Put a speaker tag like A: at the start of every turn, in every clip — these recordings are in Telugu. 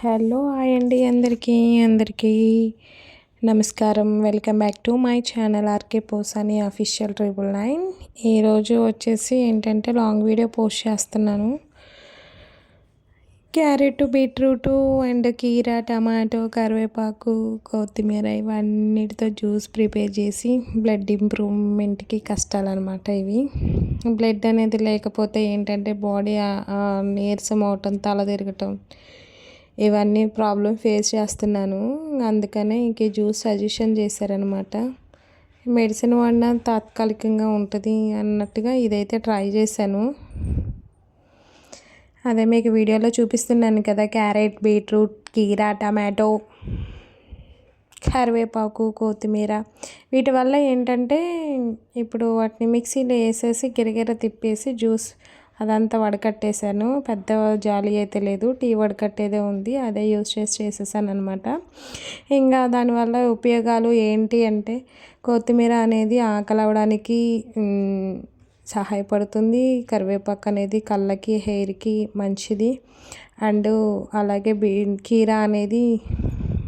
A: హలో హాయ్ అండి అందరికీ అందరికీ నమస్కారం. Welcome back to my channel RK Posani official triple nine. ఈరోజు వచ్చేసి ఏంటంటే లాంగ్ వీడియో పోస్ట్ చేస్తున్నాను. క్యారెట్ బీట్రూటు అండ్ కీరా టమాటో కరివేపాకు కొత్తిమీర ఇవన్నిటితో జ్యూస్ ప్రిపేర్ చేసి బ్లడ్ ఇంప్రూవ్మెంట్కి కష్టాలన్నమాట ఇవి. బ్లడ్ అనేది లేకపోతే ఏంటంటే బాడీ నీరసం అవటం తల తిరగటం ఇవన్నీ ప్రాబ్లం ఫేస్ చేస్తున్నాను. అందుకనే ఇంక జ్యూస్ సజెషన్ చేశారనమాట. మెడిసిన్ వాడిన తాత్కాలికంగా ఉంటుంది అన్నట్టుగా ఇదైతే ట్రై చేశాను. అదే మీకు వీడియోలో చూపిస్తున్నాను కదా క్యారెట్ బీట్రూట్ కీరా టమాటో కరివేపాకు కొత్తిమీర. వీటి వల్ల ఏంటంటే ఇప్పుడు వాటిని మిక్సీలో వేసేసి గిరగిర తిప్పేసి జ్యూస్ అదంతా వడకట్టేశాను. పెద్ద జాలి అయితే లేదు. టీ వడకట్టేదే ఉంది. అదే యూస్ చేసి చేసేసాను అనమాట ఇంకా దానివల్ల ఉపయోగాలు ఏంటి అంటే కొత్తిమీర అనేది ఆకలి అవ్వడానికి సహాయపడుతుంది. కరివేపాకు అనేది కళ్ళకి హెయిర్కి మంచిది. అండ్ అలాగే బీ కీరా అనేది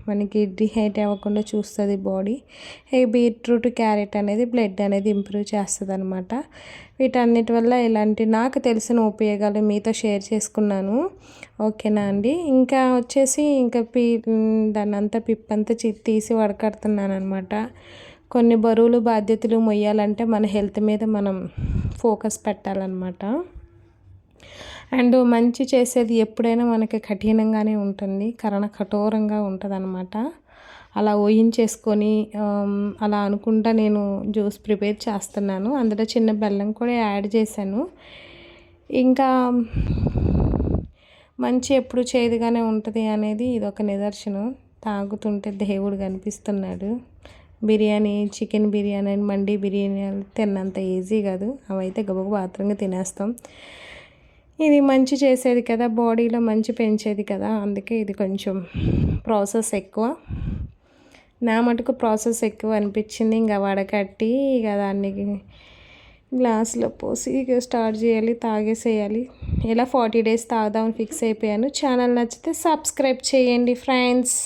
A: మనకి డిహైట్ అవ్వకుండా చూస్తుంది బాడీ. ఈ బీట్రూట్ క్యారెట్ అనేది బ్లడ్ అనేది ఇంప్రూవ్ చేస్తుంది అనమాట వీటన్నిటి వల్ల ఇలాంటి నాకు తెలిసిన ఉపయోగాలు మీతో షేర్ చేసుకున్నాను. ఓకేనా అండి? ఇంకా వచ్చేసి ఇంకా పీ దాన్ని అంతా పిప్పంతా తీసి వడకడుతున్నాను అనమాట కొన్ని బరువులు బాధ్యతలు మొయ్యాలంటే మన హెల్త్ మీద మనం ఫోకస్ పెట్టాలన్నమాట. అండ్ మంచి చేసేది ఎప్పుడైనా మనకి కఠినంగానే ఉంటుంది కరణ కఠోరంగా ఉంటుందనమాట అలా ఊహించేసుకొని అలా అనుకుంటా నేను జ్యూస్ ప్రిపేర్ చేస్తున్నాను. అందులో చిన్న బెల్లం కూడా యాడ్ చేశాను. ఇంకా మంచి ఎప్పుడు చేదుగానే ఉంటుంది అనేది ఇది ఒక నిదర్శనం. తాగుతుంటే దేవుడు కనిపిస్తున్నాడు. బిర్యానీ చికెన్ బిర్యానీ మండి బిర్యానీ తిన్నంత ఈజీ కాదు. అవైతే గబగబా ఆత్రంగా తినేస్తాం. ఇది మంచి చేసేది కదా బాడీలో మంచి పెంచేది కదా అందుకే ఇది కొంచెం ప్రాసెస్ ఎక్కువ. నా మటుకు ప్రాసెస్ ఎక్కువ అనిపించింది. ఇంకా వడకట్టి ఇక దాన్ని గ్లాస్లో పోసి ఇక స్టార్ట్ చేయాలి తాగేసేయాలి. ఇలా ఫార్టీ డేస్ తాగుదామని ఫిక్స్ అయిపోయాను. ఛానల్ నచ్చితే సబ్స్క్రైబ్ చేయండి ఫ్రెండ్స్.